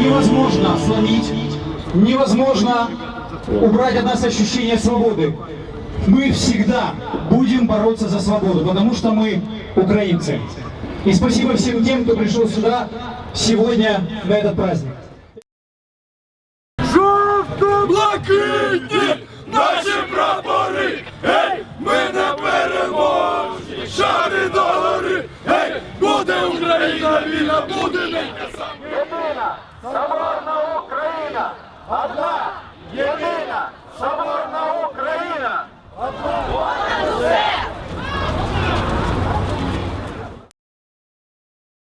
невозможно сломить, невозможно убрать от нас ощущение свободы. Мы всегда будем бороться за свободу, потому что мы украинцы. И спасибо всем тем, кто пришел сюда сегодня на этот праздник. Блакитні наші прапори, гей, ми не переможні, шари до гори, гей, буде Україна, вільна, буде ненька Somebody